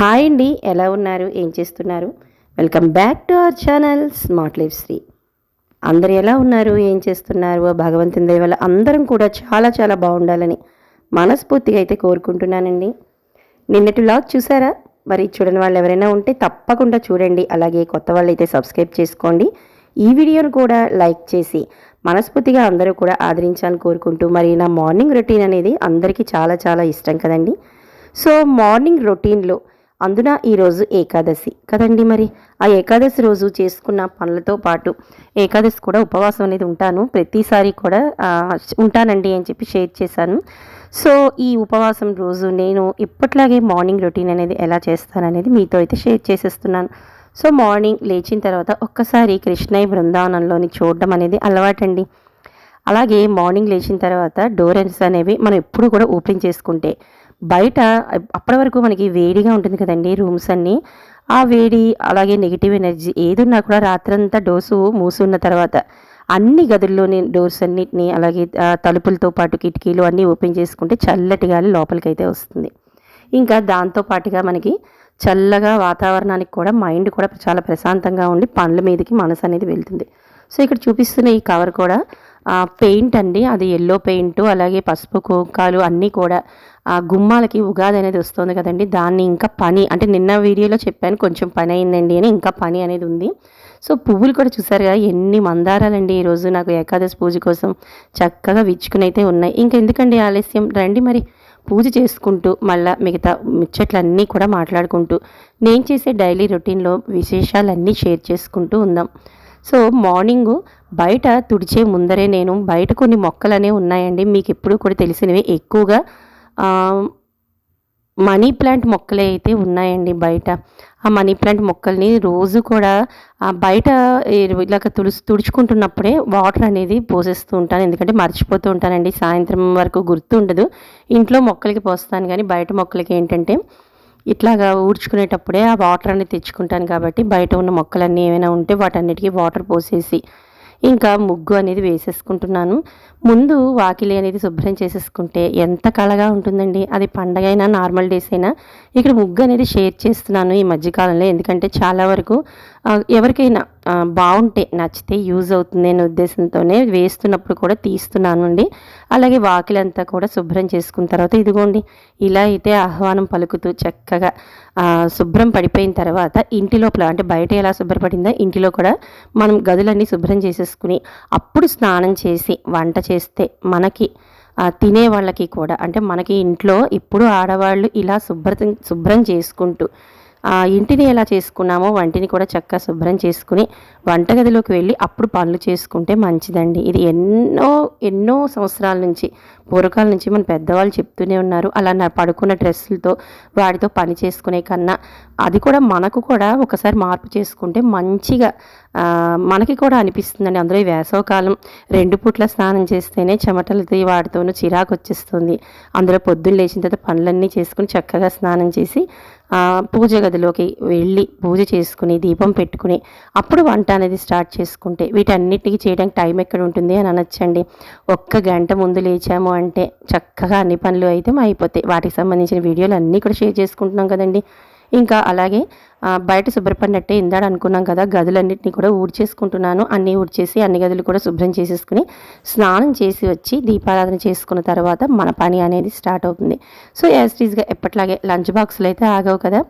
Hi అండి ఎలా ఉన్నారు? ఏం చేస్తున్నారు? Welcome back to our channel smart life Sri. అందరు ఎలా ఉన్నారు? ఏం చేస్తున్నారు? భగవంతుని దయ వల్ల అందరం కూడా చాలా చాలా బాగుండాలని మనస్ఫూర్తిగా అయితే కోరుకుంటున్నానండి. నిన్నటి లాగ్ చూసారా? మరి చూడని వాళ్ళు ఎవరైనా ఉంటే తప్పకుండా చూడండి. అలాగే కొత్త వాళ్ళు అయితే సబ్స్క్రైబ్ చేసుకోండి. ఈ వీడియోను కూడా లైక్ చేసి మనస్ఫూర్తిగా అందరూ కూడా ఆదరించాలని కోరుకుంటూ మరి నా మార్నింగ్ రొటీన్ అనేది అందరికీ చాలా చాలా ఇష్టం కదండి. సో మార్నింగ్ రొటీన్లో అందున ఈరోజు ఏకాదశి. కదండి మరి? ఆ ఏకాదశి రోజు చేసుకున్న పనులతో పాటు ఏకాదశి కూడా ఉపవాసం అనేది ఉంటాను. ప్రతిసారి కూడా ఉంటానండి అని చెప్పి షేర్ చేశాను. సో ఈ ఉపవాసం రోజు నేను ఇప్పట్లాగే మార్నింగ్ రొటీన్ అనేది ఎలా చేస్తాననేది మీతో అయితే షేర్ చేసేస్తున్నాను. సో మార్నింగ్ లేచిన తర్వాత ఒక్కసారి కృష్ణయ్య బృందావనంలోని చూడడం అనేది అలవాటండి. అలాగే మార్నింగ్ లేచిన తర్వాత డోరెన్స్ అనేవి మనం ఎప్పుడు కూడా ఓపెన్ చేసుకుంటే బయట అప్పటి వరకు మనకి వేడిగా ఉంటుంది కదండి రూమ్స్ అన్నీ. ఆ వేడి అలాగే నెగిటివ్ ఎనర్జీ ఏదున్నా కూడా రాత్రంతా డోసు మూసున్న తర్వాత అన్ని గదుల్లోని డోర్స్ అన్నిటిని అలాగే తలుపులతో పాటు కిటికీలు అన్నీ ఓపెన్ చేసుకుంటే చల్లటి గాలి లోపలికైతే వస్తుంది. ఇంకా దాంతో పాటుగా మనకి చల్లగా వాతావరణానికి కూడా మైండ్ కూడా చాలా ప్రశాంతంగా ఉండి పనుల మీదకి మనసు అనేది వెళ్తుంది. సో ఇక్కడ చూపిస్తున్న ఈ కవర్ కూడా పెయింట్ అండి. అది ఎల్లో పెయింట్ అలాగే పసుపు కుంకాలు అన్నీ కూడా. ఆ గుమ్మాలకి ఉగాది అనేది వస్తుంది కదండి. దాన్ని ఇంకా పని అంటే నిన్న వీడియోలో చెప్పాను కొంచెం పని అయిందండి అని ఇంకా పని అనేది ఉంది. సో పువ్వులు కూడా చూసారు కదా ఎన్ని మందారాలండి ఈరోజు నాకు ఏకాదశి పూజ కోసం చక్కగా విచ్చుకుని అయితే ఉన్నాయి. ఇంకా ఎందుకండి ఆలస్యం? రండి మరి పూజ చేసుకుంటూ మళ్ళా మిగతా ముచ్చట్లన్నీ కూడా మాట్లాడుకుంటూ నేను చేసే డైలీ రొటీన్లో విశేషాలన్నీ షేర్ చేసుకుంటూ ఉందాం. సో మార్నింగ్ బయట తుడిచే ముందరే నేను బయట కొన్ని మొక్కలు అనేవి ఉన్నాయండి. మీకు ఎప్పుడు కూడా తెలిసినవి. ఎక్కువగా మనీ ప్లాంట్ మొక్కలే అయితే ఉన్నాయండి బయట. ఆ మనీ ప్లాంట్ మొక్కల్ని రోజు కూడా బయట ఇలాగ తుడుచు తుడుచుకుంటున్నప్పుడే వాటర్ అనేది పోసేస్తూ ఉంటాను. ఎందుకంటే మర్చిపోతూ ఉంటానండి. సాయంత్రం వరకు గుర్తుండదు. ఇంట్లో మొక్కలకి పోస్తాను. కానీ బయట మొక్కలకి ఏంటంటే ఇట్లాగా ఊడ్చుకునేటప్పుడే ఆ వాటర్ అనేది తెచ్చుకుంటాను కాబట్టి బయట ఉన్న మొక్కలన్నీ ఏమైనా ఉంటే వాటన్నిటికీ వాటర్ పోసేసి ఇంకా ముగ్గు అనేది వేసేసుకుంటున్నాను. ముందు వాకిలి అనేది శుభ్రం చేసేసుకుంటే ఎంత కళగా ఉంటుందండి. అది పండగ అయినా నార్మల్ డేస్ అయినా ఇక్కడ ముగ్గు అనేది షేర్ చేస్తున్నాను ఈ మధ్యకాలంలో. ఎందుకంటే చాలా వరకు ఎవరికైనా బాగుంటే నచ్చితే యూజ్ అవుతుంది అనే ఉద్దేశంతోనే వేస్తున్నప్పుడు కూడా తీస్తున్నాను అండి. అలాగే వాకిలంతా కూడా శుభ్రం చేసుకున్న తర్వాత ఇదిగోండి ఇలా అయితే ఆహ్వానం పలుకుతూ చక్కగా శుభ్రం పడిపోయిన తర్వాత ఇంటి లోపల అంటే బయట ఎలా శుభ్రపడిందో ఇంటిలో కూడా మనం గదులన్నీ శుభ్రం చేసేసుకుని అప్పుడు స్నానం చేసి వంట చేస్తే మనకి తినే వాళ్ళకి కూడా అంటే మనకి ఇంట్లో ఇప్పుడు ఆడవాళ్ళు ఇలా శుభ్రత శుభ్రం చేసుకుంటూ ఇంటిని ఎలా చేసుకున్నామో వంటిని కూడా చక్కగా శుభ్రం చేసుకుని వంటగదిలోకి వెళ్ళి అప్పుడు పనులు చేసుకుంటే మంచిదండి. ఇది ఎన్నో ఎన్నో సంవత్సరాల నుంచి పూర్వకాల నుంచి మన పెద్దవాళ్ళు చెప్తూనే ఉన్నారు. అలా నా పడుకున్న డ్రెస్సులతో వాటితో పని చేసుకునే కన్నా అది కూడా మనకు కూడా ఒకసారి మార్పు చేసుకుంటే మంచిగా మనకి కూడా అనిపిస్తుందండి. అందులో ఈ వేసవకాలం రెండు పూట్ల స్నానం చేస్తేనే చెమటలతో వాటితోనూ చిరాకు వచ్చేస్తుంది. అందులో పొద్దున్న లేచిన తర్వాత పనులన్నీ చేసుకుని చక్కగా స్నానం చేసి పూజ గదిలోకి వెళ్ళి పూజ చేసుకుని దీపం పెట్టుకుని అప్పుడు వంట అనేది స్టార్ట్ చేసుకుంటే వీటన్నిటికీ చేయడానికి టైం ఎక్కడ ఉంటుంది అని అనొచ్చండి. ఒక్క గంట ముందు లేచాము అంటే చక్కగా అన్ని పనులు అయితే అయిపోతాయి. వాటికి సంబంధించిన వీడియోలు అన్నీ కూడా షేర్ చేసుకుంటున్నాం కదండి. ఇంకా అలాగే బయట శుభ్రపడినట్టే ఇందాడు అనుకున్నాం కదా గదులన్నింటినీ కూడా ఊడ్చేసుకుంటున్నాను. అన్నీ ఊడ్చేసి అన్ని గదులు కూడా శుభ్రం చేసేసుకుని స్నానం చేసి వచ్చి దీపారాధన చేసుకున్న తర్వాత మన పని అనేది స్టార్ట్ అవుతుంది. సో యాస్టీస్గా ఎప్పట్లాగే లంచ్ బాక్సులు అయితే ఆగవు కదా.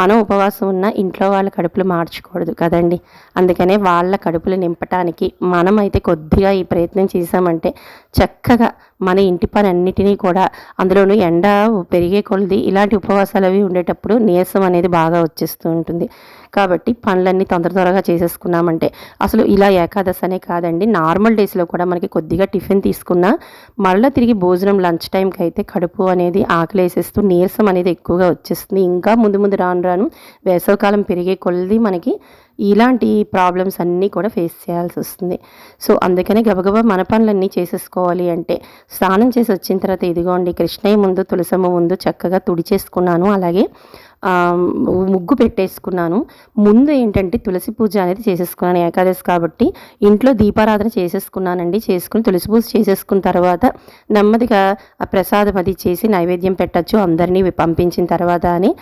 మనం ఉపవాసం ఉన్న ఇంట్లో వాళ్ళ కడుపులు మార్చకూడదు కదండి. అందుకనే వాళ్ళ కడుపులు నింపటానికి మనం అయితే కొద్దిగా ఈ ప్రయత్నం చేశామంటే చక్కగా మన ఇంటి పని అన్నిటినీ కూడా అందులోనూ ఎండ పెరిగే కొలది ఇలాంటి ఉపవాసాలు అవి ఉండేటప్పుడు నీరసం అనేది బాగా వచ్చేస్తుంది. ఉంటుంది. కాబట్టి పనులన్నీ తొందర త్వరగా చేసేసుకున్నామంటే అసలు ఇలా ఏకాదశి అనే కాదండి. నార్మల్ డేస్లో కూడా మనకి కొద్దిగా టిఫిన్ తీసుకున్నా మళ్ళీ తిరిగి భోజనం లంచ్ టైంకి అయితే కడుపు అనేది ఆకలి వేసేస్తూ నీరసం అనేది ఎక్కువగా వచ్చేస్తుంది. ఇంకా ముందు ముందు రాను రాను వేసవకాలం పెరిగే కొలది మనకి ఇలాంటి ప్రాబ్లమ్స్ అన్నీ కూడా ఫేస్ చేయాల్సి వస్తుంది. సో అందుకనే గబగబా మన పనులన్నీ చేసేసుకోవాలి అంటే స్నానం చేసి వచ్చిన తర్వాత ఇదిగోండి కృష్ణయ్య ముందు తులసమ్మ ముందు చక్కగా తుడిచేసుకున్నాను. అలాగే ముగ్గు పెట్టేసుకున్నాను. ముందు ఏంటంటే తులసి పూజ అనేది చేసేసుకున్నాను ఏకాదశి కాబట్టి. ఇంట్లో దీపారాధన చేసేసుకున్నానండి. చేసుకుని తులసి పూజ చేసేసుకున్న తర్వాత నెమ్మదిగా ప్రసాదం అది చేసి నైవేద్యం పెట్టచ్చు అందరినీ పంపించిన తర్వాత అని.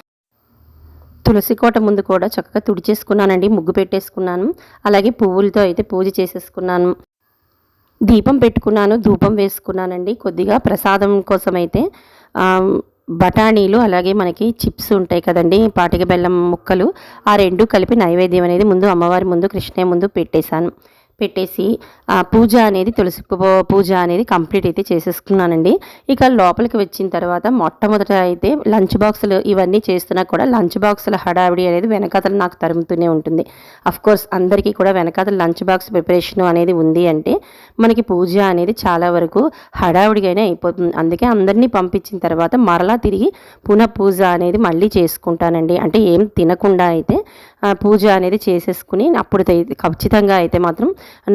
తులసి కోట ముందు కూడా చక్కగా తుడిచేసుకున్నానండి ముగ్గు పెట్టేసుకున్నాను. అలాగే పువ్వులతో అయితే పూజ చేసేసుకున్నాను. దీపం పెట్టుకున్నాను ధూపం వేసుకున్నానండి. కొద్దిగా ప్రసాదం కోసం అయితే బఠానీలు అలాగే మనకి చిప్స్ ఉంటాయి కదండి పాటిక బెల్లం ముక్కలు ఆ రెండు కలిపి నైవేద్యం అనేది ముందు అమ్మవారి ముందు కృష్ణయ్య ముందు పెట్టేశాను. పెట్టేసి పూజ అనేది తులసి పూజ అనేది కంప్లీట్ అయితే చేసేసుకున్నానండి. ఇక లోపలికి వచ్చిన తర్వాత మొట్టమొదట అయితే లంచ్ బాక్సులు ఇవన్నీ చేస్తున్నా కూడా లంచ్ బాక్సుల హడావిడి అనేది వెనకాతలు నాకు తరుముతూనే ఉంటుంది. అఫ్ కోర్స్ అందరికీ కూడా వెనకాతలు లంచ్ బాక్స్ ప్రిపరేషన్ అనేది ఉంది అంటే మనకి పూజ అనేది చాలా వరకు హడావిడిగానే అయిపోతుంది. అందుకే అందరినీ పంపించిన తర్వాత మరలా తిరిగి పునః పూజ అనేది మళ్ళీ చేసుకుంటానండి. అంటే ఏం తినకుండా అయితే పూజ అనేది చేసేసుకుని అప్పుడు ఖచ్చితంగా అయితే మాత్రం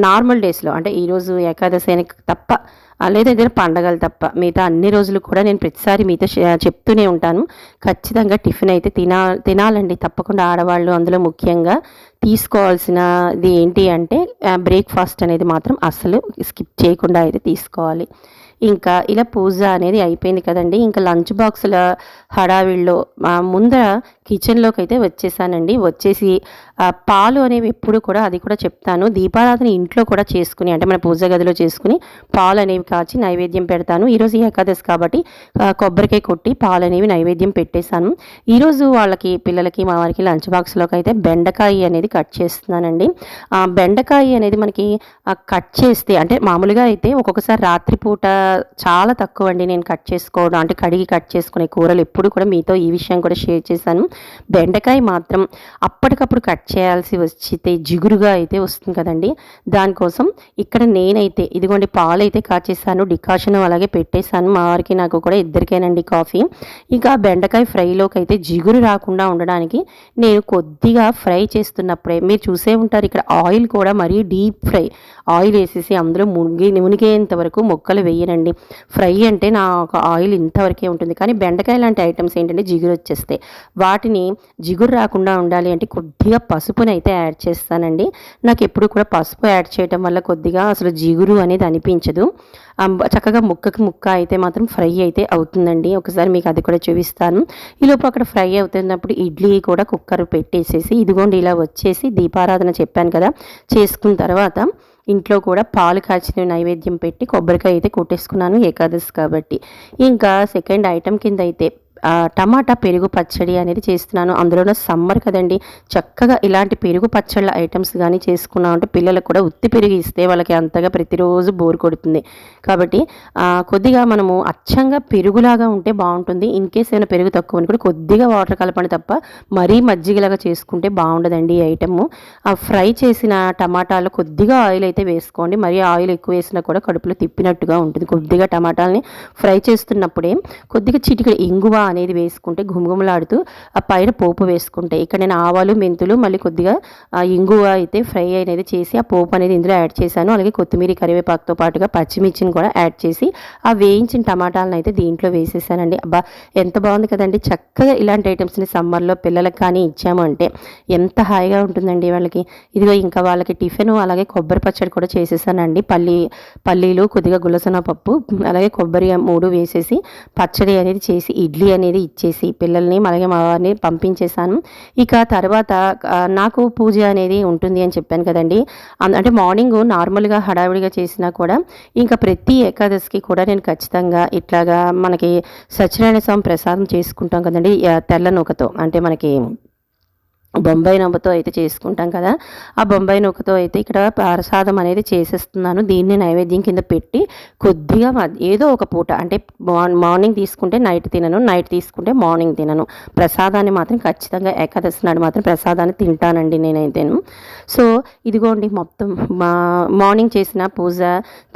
నార్మల్ డేస్లో అంటే ఈరోజు ఏకాదశి అయిన తప్ప లేదంటే పండగలు తప్ప మిగతా అన్ని రోజులు కూడా నేను ప్రతిసారి మీతో చెప్తూనే ఉంటాను. ఖచ్చితంగా టిఫిన్ అయితే తినా తినాలండి. తప్పకుండా ఆడవాళ్ళు అందులో ముఖ్యంగా తీసుకోవాల్సినది ఏంటి అంటే బ్రేక్ఫాస్ట్ అనేది మాత్రం అస్సలు స్కిప్ చేయకుండా అయితే తీసుకోవాలి. ఇంకా ఇలా పూజ అనేది అయిపోయింది కదండి. ఇంకా లంచ్ బాక్సుల హడావిడిలో ముందర కిచెన్లోకి అయితే వచ్చేసానండి. వచ్చేసి పాలు అనేవి ఎప్పుడు కూడా అది కూడా చెప్తాను. దీపారాధన ఇంట్లో కూడా చేసుకుని అంటే మన పూజ గదిలో చేసుకుని పాలు అనేవి కాచి నైవేద్యం పెడతాను. ఈరోజు ఏకాదశి కాబట్టి కొబ్బరికాయ కొట్టి పాలు అనేవి నైవేద్యం పెట్టేశాను. ఈరోజు వాళ్ళకి పిల్లలకి మా వారికి లంచ్ బాక్స్లోకి అయితే బెండకాయ అనేది కట్ చేస్తున్నానండి. బెండకాయ అనేది మనకి కట్ చేస్తే అంటే మామూలుగా అయితే ఒక్కొక్కసారి రాత్రిపూట చాలా తక్కువ అండి నేను కట్ చేసుకోవడం అంటే కడిగి కట్ చేసుకునే కూరలు ఎప్పుడు కూడా మీతో ఈ విషయం కూడా షేర్ చేశాను. బెండకాయ మాత్రం అప్పటికప్పుడు కట్ చేయాల్సి వచ్చితే జిగురుగా అయితే వస్తుంది కదండి. దానికోసం ఇక్కడ నేనైతే ఇదిగోండి పాలు అయితే కాచేసాను డికాషన్ అలాగే పెట్టేశాను. మా వారికి నాకు కూడా ఇద్దరికేనండి కాఫీ. ఇంకా బెండకాయ ఫ్రైలోకి అయితే జిగురు రాకుండా ఉండడానికి నేను కొద్దిగా ఫ్రై చేస్తున్నప్పుడే మీరు చూసే ఉంటారు ఇక్కడ ఆయిల్ కూడా మరీ డీప్ ఫ్రై. ఆయిల్ వేసేసి అందులో మునిగి మునిగేంత వరకు మొక్కలు వేయనండి. ఫ్రై అంటే నా ఆయిల్ ఇంతవరకే ఉంటుంది. కానీ బెండకాయ లాంటి ఐటమ్స్ ఏంటంటే జిగురు వచ్చేస్తాయి. వాటిని జిగురు రాకుండా ఉండాలి అంటే కొద్దిగా పసుపుని అయితే యాడ్ చేస్తానండి. నాకు ఎప్పుడు కూడా పసుపు యాడ్ చేయడం వల్ల కొద్దిగా అసలు జిగురు అనేది అనిపించదు. చక్కగా ముక్కకి ముక్క అయితే మాత్రం ఫ్రై అయితే అవుతుందండి. ఒకసారి మీకు అది కూడా చూపిస్తాను. ఈలోపు అక్కడ ఫ్రై అవుతున్నప్పుడు ఇడ్లీ కూడా కుక్కర్ పెట్టేసేసి ఇదిగోండి ఇలా వచ్చేసి దీపారాధన చెప్పాను కదా చేసుకున్న తర్వాత ఇంట్లో కూడా పాలు కాచిన నైవేద్యం పెట్టి కొబ్బరికాయ అయితే కొట్టేసుకున్నాను ఏకాదశి కాబట్టి. ఇంకా సెకండ్ ఐటెం కింద అయితే టమాటా పెరుగు పచ్చడి అనేది చేస్తున్నాను. అందులోనూ సమ్మర్ కదండి. చక్కగా ఇలాంటి పెరుగు పచ్చళ్ళ ఐటమ్స్ కానీ చేసుకున్నాం అంటే పిల్లలకు కూడా ఉత్తి పెరుగు ఇస్తే వాళ్ళకి అంతగా ప్రతిరోజు బోర్ కొడుతుంది. కాబట్టి కొద్దిగా మనము అచ్చంగా పెరుగులాగా ఉంటే బాగుంటుంది. ఇన్ కేస్ ఏమైనా పెరుగు తక్కువ అని కూడా కొద్దిగా వాటర్ కలపండి తప్ప మరీ మజ్జిగలాగా చేసుకుంటే బాగుండదండి ఈ ఐటమ్. ఆ ఫ్రై చేసిన టమాటాలు కొద్దిగా ఆయిల్ అయితే వేసుకోండి. మరీ ఆయిల్ ఎక్కువ వేసినా కూడా కడుపులో తిప్పినట్టుగా ఉంటుంది. కొద్దిగా టమాటాలని ఫ్రై చేస్తున్నప్పుడే కొద్దిగా చిటికలు ఇంగువ అనేది వేసుకుంటే ఘుమఘుమలాడుతూ ఆ పైన పోపు వేసుకుంటే. ఇక్కడ నేను ఆవాలు మెంతులు మళ్ళీ కొద్దిగా ఇంగువ అయితే ఫ్రై అనేది చేసి ఆ పోపు అనేది ఇందులో యాడ్ చేశాను. అలాగే కొత్తిమీర కరివేపాకుతో పాటుగా పచ్చిమిర్చిని కూడా యాడ్ చేసి ఆ వేయించిన టమాటాలను అయితే దీంట్లో వేసేసానండి. అబ్బా ఎంత బాగుంది కదండి. చక్కగా ఇలాంటి ఐటమ్స్ని సమ్మర్లో పిల్లలకు కానీ ఇచ్చాము అంటే ఎంత హాయిగా ఉంటుందండి వాళ్ళకి. ఇదిగో ఇంకా వాళ్ళకి టిఫిన్ అలాగే కొబ్బరి పచ్చడి కూడా చేసేసానండి. పల్లి పల్లీలు కొద్దిగా గులసన పప్పు అలాగే కొబ్బరి మూడు వేసేసి పచ్చడి అనేది చేసి ఇడ్లీ అనేది అనేది ఇచ్చేసి పిల్లల్ని అలాగే మా వారిని పంపించేశాను. ఇక తర్వాత నాకు పూజ అనేది ఉంటుంది అని చెప్పాను కదండి. అంటే మార్నింగ్ నార్మల్గా హడావిడిగా చేసినా కూడా ఇంకా ప్రతి ఏకాదశికి కూడా నేను ఖచ్చితంగా ఇట్లాగా మనకి సత్యనారాయణ స్వామి ప్రసాదం చేసుకుంటాం కదండి. తెల్ల నూకతో అంటే మనకి బొంబాయి నవ్వుతో అయితే చేసుకుంటాం కదా. ఆ బొంబాయి నూకతో అయితే ఇక్కడ ప్రసాదం అనేది చేసేస్తున్నాను. దీన్ని నైవేద్యం కింద పెట్టి కొద్దిగా ఏదో ఒక పూట అంటే మార్నింగ్ తీసుకుంటే నైట్ తినను నైట్ తీసుకుంటే మార్నింగ్ తినను. ప్రసాదాన్ని మాత్రం ఖచ్చితంగా ఏకాదశి నాడు మాత్రం ప్రసాదాన్ని తింటానండి నేనైతేను. సో ఇదిగోండి మొత్తం మా మార్నింగ్ చేసిన పూజ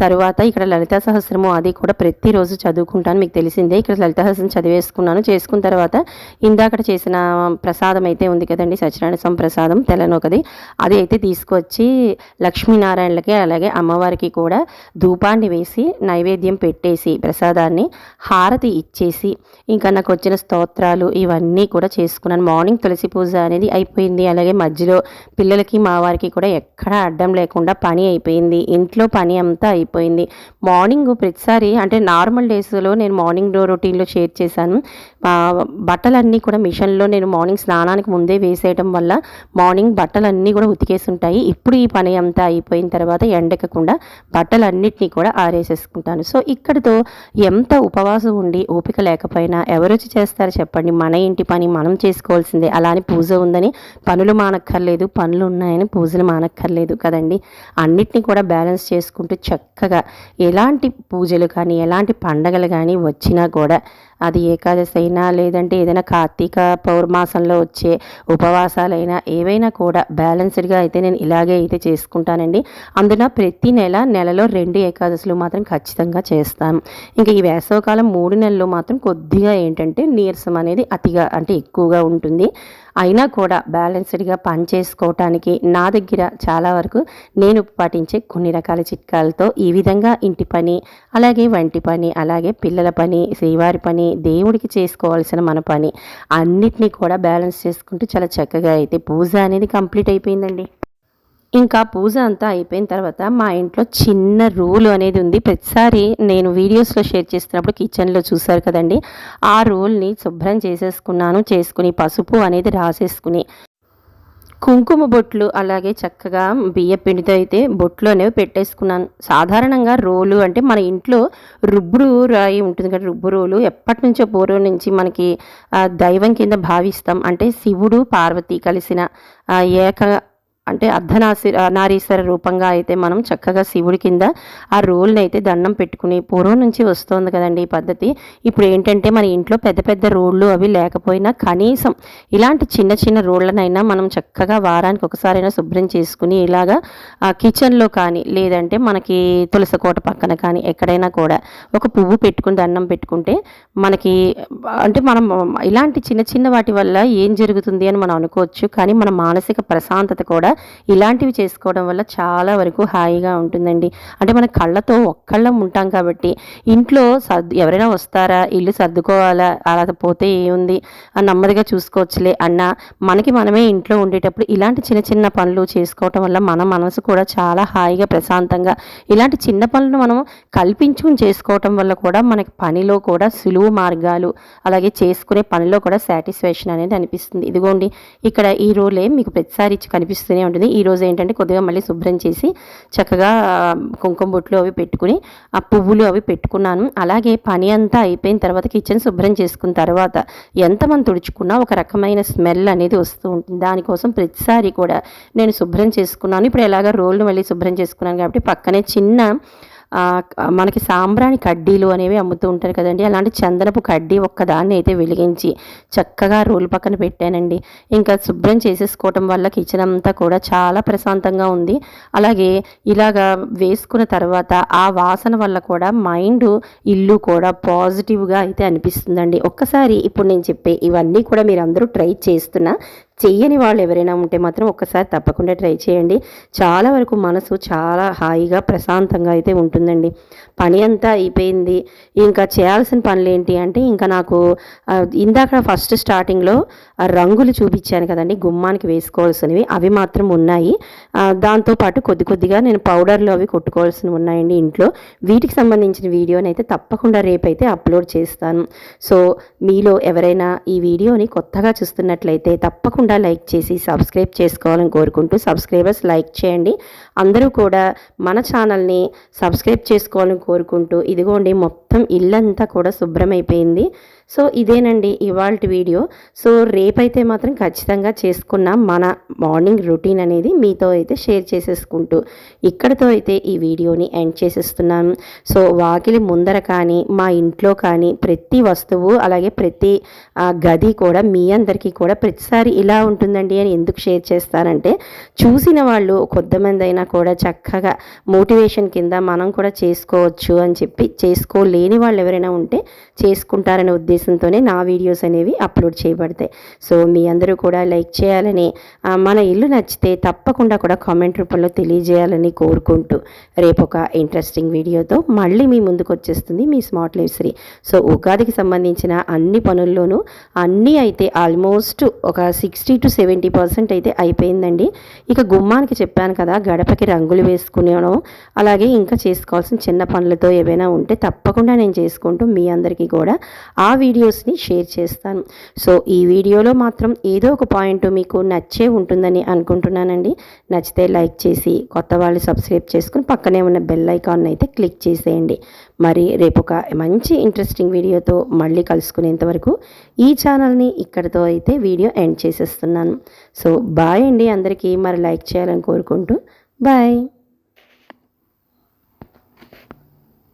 తర్వాత ఇక్కడ లలితా సహస్రము అది కూడా ప్రతిరోజు చదువుకుంటాను. మీకు తెలిసిందే ఇక్కడ లలితా సహస్రం చదివేసుకున్నాను. చేసుకున్న తర్వాత ఇందాక చేసిన ప్రసాదం అయితే ఉంది కదండి సత్యనారాయణ స్వామి ప్రసాదం తెలనొకది అది అయితే తీసుకొచ్చి లక్ష్మీనారాయణలకి అలాగే అమ్మవారికి కూడా ధూపాన్ని వేసి నైవేద్యం పెట్టేసి ప్రసాదాన్ని హారతి ఇచ్చేసి ఇంకా నాకు వచ్చిన స్తోత్రాలు ఇవన్నీ కూడా చేసుకున్నాను. మార్నింగ్ తులసి పూజ అనేది అయిపోయింది. అలాగే మధ్యలో పిల్లలకి మా వారికి కూడా ఎక్కడా అడ్డం లేకుండా పని అయిపోయింది. ఇంట్లో పని అంతా అయిపోయింది. మార్నింగ్ ప్రతిసారి అంటే నార్మల్ డేస్లో నేను మార్నింగ్ రొటీన్లో షేర్ చేశాను. బట్టలన్నీ కూడా మిషన్లో నేను మార్నింగ్ స్నానానికి ముందే వేసేయడం వల్ల మార్నింగ్ బట్టలన్నీ కూడా ఉతికేసి ఉంటాయి ఇప్పుడు ఈ పని అంతా అయిపోయిన తర్వాత ఎండకకుండా బట్టలన్నిటినీ కూడా ఆరేసేసుకుంటాను. సో ఇక్కడితో ఎంత ఉపవాసం ఉండి ఓపిక లేకపోయినా ఎవరు వచ్చి చేస్తారు చెప్పండి. మన ఇంటి పని మనం చేసుకోవాల్సిందే. అలా అని పూజ ఉందని పనులు మానక్కర్లేదు. పనులు ఉన్నాయని పూజలు మానక్కర్లేదు కదండి. అన్నిటినీ కూడా బ్యాలెన్స్ చేసుకుంటూ చక్కగా ఎలాంటి పూజలు కానీ ఎలాంటి పండగలు కానీ వచ్చినా కూడా అది ఏకాదశి అయినా లేదంటే ఏదైనా కార్తీక పౌర్మాసంలో వచ్చే ఉపవాసాలైనా ఏవైనా కూడా బ్యాలెన్స్డ్గా అయితే నేను ఇలాగే అయితే చేసుకుంటానండి. అందున ప్రతి నెల నెలలో రెండు ఏకాదశులు మాత్రం ఖచ్చితంగా చేస్తాను. ఇంకా ఈ వేసవకాలం మూడు నెలలు మాత్రం కొద్దిగా ఏంటంటే నీరసం అనేది అతిగా అంటే ఎక్కువగా ఉంటుంది. అయినా కూడా బ్యాలెన్స్డ్గా పని చేసుకోవటానికి నా దగ్గర చాలా వరకు నేను పాటించే కొన్ని రకాల చిట్కాలతో ఈ విధంగా ఇంటి పని అలాగే వంటి పని అలాగే పిల్లల పని శ్రీవారి పని దేవుడికి చేసుకోవాల్సిన మన పని అన్నిటినీ కూడా బ్యాలెన్స్ చేసుకుంటూ చాలా చక్కగా అయితే పూజ అనేది కంప్లీట్ అయిపోయిందండి. ఇంకా పూజ అంతా అయిపోయిన తర్వాత మా ఇంట్లో చిన్న రూల్ అనేది ఉంది. ప్రతిసారి నేను వీడియోస్లో షేర్ చేస్తున్నప్పుడు కిచెన్లో చూశారు కదండి. ఆ రూల్ని శుభ్రం చేసేసుకున్నాను. చేసుకుని పసుపు అనేది రాసేసుకుని. కుంకుమ బొట్లు అలాగే చక్కగా బియ్య పిండితో అయితే బొట్లు అనేవి పెట్టేసుకున్నాను. సాధారణంగా రోలు అంటే మన ఇంట్లో రుబ్బురు రాయి ఉంటుంది కదా రుబ్బు రోలు. ఎప్పటి నుంచో పూర్వం నుంచి మనకి దైవం కింద భావిస్తాం. అంటే శివుడు పార్వతి కలిసిన ఏక అంటే అర్ధనాసి నారీశ్వర రూపంగా అయితే మనం చక్కగా శివుడి కింద ఆ రోల్ని అయితే దండం పెట్టుకుని పూర్వం నుంచి వస్తుంది కదండి ఈ పద్ధతి. ఇప్పుడు ఏంటంటే మన ఇంట్లో పెద్ద పెద్ద రోళ్ళు అవి లేకపోయినా కనీసం ఇలాంటి చిన్న చిన్న రోళ్ళనైనా మనం చక్కగా వారానికి ఒకసారైనా శుభ్రం చేసుకుని ఇలాగా ఆ కిచెన్లో కానీ లేదంటే మనకి తులసకోట పక్కన కానీ ఎక్కడైనా కూడా ఒక పువ్వు పెట్టుకుని దండం పెట్టుకుంటే మనకి అంటే మనం ఇలాంటి చిన్న చిన్న వాటి వల్ల ఏం జరుగుతుంది అని మనం అనుకోవచ్చు. కానీ మన మానసిక ప్రశాంతత కూడా ఇలాంటివి చేసుకోవడం వల్ల చాలా వరకు హాయిగా ఉంటుందండి. అంటే మన కళ్ళతో ఒక్కళ్ళం ఉంటాం కాబట్టి ఇంట్లో సర్దు ఎవరైనా వస్తారా? ఇల్లు సర్దుకోవాలా? అలా పోతే ఏముంది? అని నెమ్మదిగా చూసుకోవచ్చులే అన్న మనకి మనమే ఇంట్లో ఉండేటప్పుడు ఇలాంటి చిన్న చిన్న పనులు చేసుకోవటం వల్ల మన మనసు కూడా చాలా హాయిగా ప్రశాంతంగా ఇలాంటి చిన్న పనులు మనం కల్పించుకుని చేసుకోవటం వల్ల కూడా మనకి పనిలో కూడా సులువు మార్గాలు అలాగే చేసుకునే పనిలో కూడా సాటిస్ఫాక్షన్ అనేది అనిపిస్తుంది. ఇదిగోండి ఇక్కడ ఈ రోలే మీకు ప్రతిసారి ఇచ్చి కనిపిస్తూనే ఉంటుంది. ఈరోజు ఏంటంటే కొద్దిగా మళ్ళీ శుభ్రం చేసి చక్కగా కుంకుమ బొట్లు అవి పెట్టుకుని ఆ పువ్వులు అవి పెట్టుకున్నాను. అలాగే పని అంతా అయిపోయిన తర్వాత కిచెన్ శుభ్రం చేసుకున్న తర్వాత ఎంతమంది తుడుచుకున్నా ఒక రకమైన స్మెల్ అనేది వస్తూ ఉంటుంది. దానికోసం ప్రతిసారి కూడా నేను శుభ్రం చేసుకున్నాను. ఇప్పుడు ఎలాగ రోల్ను మళ్ళీ శుభ్రం చేసుకున్నాను కాబట్టి పక్కనే చిన్న మనకి సాంబ్రాణి కడ్డీలు అనేవి అమ్ముతూ ఉంటారు కదండి. అలాంటి చందనపు కడ్డీ ఒక్కదాన్ని అయితే వెలిగించి చక్కగా రోలు పక్కన పెట్టానండి. ఇంకా శుభ్రం చేసేసుకోవటం వల్ల కిచెన్ అంతా కూడా చాలా ప్రశాంతంగా ఉంది. అలాగే ఇలాగా వేసుకున్న తర్వాత ఆ వాసన వల్ల కూడా మైండ్ ఇల్లు కూడా పాజిటివ్గా అయితే అనిపిస్తుందండి. ఒక్కసారి ఇప్పుడు నేను చెప్పే ఇవన్నీ కూడా మీరు అందరూ ట్రై చేస్తున్నా చెయ్యని వాళ్ళు ఎవరైనా ఉంటే మాత్రం ఒక్కసారి తప్పకుండా ట్రై చేయండి. చాలా వరకు మనసు చాలా హాయిగా ప్రశాంతంగా అయితే ఉంటుందండి. పని అంతా అయిపోయింది. ఇంకా చేయాల్సిన పనులు ఏంటి అంటే ఇంకా నాకు ఇందాక ఫస్ట్ స్టార్టింగ్లో రంగులు చూపించాను కదండి. గుమ్మానికి వేసుకోవాల్సినవి అవి మాత్రం ఉన్నాయి. దాంతోపాటు కొద్ది కొద్దిగా నేను పౌడర్లు అవి కొట్టుకోవాల్సినవి ఉన్నాయండి ఇంట్లో. వీటికి సంబంధించిన వీడియోని అయితే తప్పకుండా రేపైతే అప్లోడ్ చేస్తాను. సో మీలో ఎవరైనా ఈ వీడియోని కొత్తగా చూస్తున్నట్లయితే తప్పకుండా లైక్ చేసి సబ్స్క్రైబ్ చేసుకోవాలని కోరుకుంటూ సబ్స్క్రైబర్స్ లైక్ చేయండి. అందరూ కూడా మన ఛానల్ని సబ్స్క్రైబ్ చేసుకోవాలని కోరుకుంటూ ఇదిగోండి మొత్తం ఇల్లంతా కూడా శుభ్రమైపోయింది. సో ఇదేనండి ఇవాళ వీడియో. సో రేపైతే మాత్రం ఖచ్చితంగా చేసుకున్న మన మార్నింగ్ రొటీన్ అనేది మీతో అయితే షేర్ చేసేసుకుంటూ ఇక్కడితో అయితే ఈ వీడియోని ఎండ్ చేసేస్తున్నాను. సో వాకిలి ముందర కానీ మా ఇంట్లో కానీ ప్రతి వస్తువు అలాగే ప్రతి ఆ, గది కూడా మీ అందరికీ కూడా ప్రతిసారి ఇలా ఉంటుందండి అని ఎందుకు షేర్ చేస్తానంటే చూసిన వాళ్ళు కొంతమంది అయినా కూడా చక్కగా మోటివేషన్ కింద మనం కూడా చేసుకోవచ్చు అని చెప్పి చేసుకోలేని వాళ్ళు ఎవరైనా ఉంటే చేసుకుంటారనే ఉద్దేశం ఉద్దేశంతోనే నా వీడియోస్ అనేవి అప్లోడ్ చేయబడతాయి. సో మీ అందరూ కూడా లైక్ చేయాలని మన ఇల్లు నచ్చితే తప్పకుండా కూడా కామెంట్ రూపంలో తెలియజేయాలని కోరుకుంటూ రేపు ఒక ఇంట్రెస్టింగ్ వీడియోతో మళ్ళీ మీ ముందుకు వచ్చేస్తుంది మీ స్మార్ట్ లైఫ్ శ్రీ సో ఉగాదికి సంబంధించిన అన్ని పనుల్లోనూ అన్నీ అయితే ఆల్మోస్ట్ ఒక సిక్స్టీ టు సెవెంటీ పర్సెంట్ అయితే అయిపోయిందండి. ఇక గుమ్మానికి చెప్పాను కదా గడపకి రంగులు వేసుకునేవడం అలాగే ఇంకా చేసుకోవాల్సిన చిన్న పనులతో ఏవైనా ఉంటే తప్పకుండా నేను చేసుకుంటూ మీ అందరికీ కూడా ఆ వీడియోస్ని షేర్ చేస్తాను. సో ఈ వీడియోలో మాత్రం ఏదో ఒక పాయింట్ మీకు నచ్చే ఉంటుందని అనుకుంటున్నానండి. నచ్చితే లైక్ చేసి కొత్త వాళ్ళు సబ్స్క్రైబ్ చేసుకుని పక్కనే ఉన్న బెల్ ఐకాన్ అయితే క్లిక్ చేసేయండి. మరి రేపు ఒక మంచి ఇంట్రెస్టింగ్ వీడియోతో మళ్ళీ కలుసుకునేంత వరకు ఈ ఛానల్ని ఇక్కడితో అయితే వీడియో ఎండ్ చేసేస్తున్నాను. సో బాయ్ అండి అందరికీ. మరి లైక్ చేయాలని కోరుకుంటూ బాయ్.